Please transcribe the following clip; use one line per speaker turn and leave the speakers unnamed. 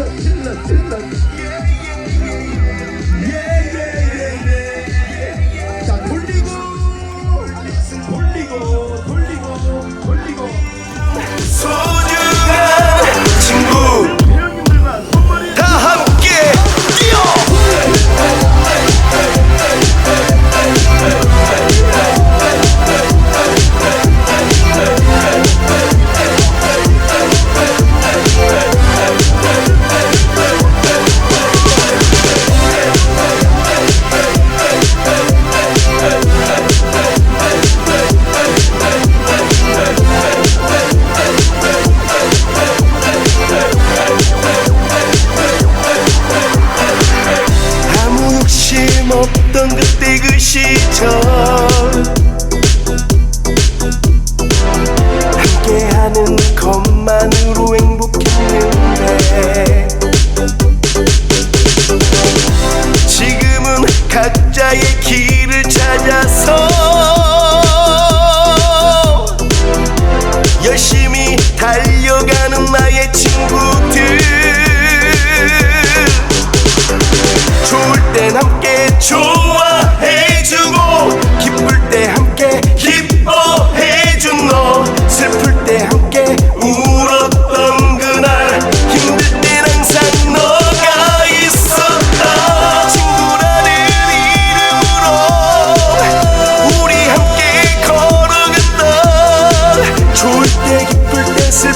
了，亲了，亲了。 없던 그때 그 시절. 함께하는 것만으로 행복했는데. 지금은 각자의 길을 찾아서 열심히 달려가는 나의 집 esse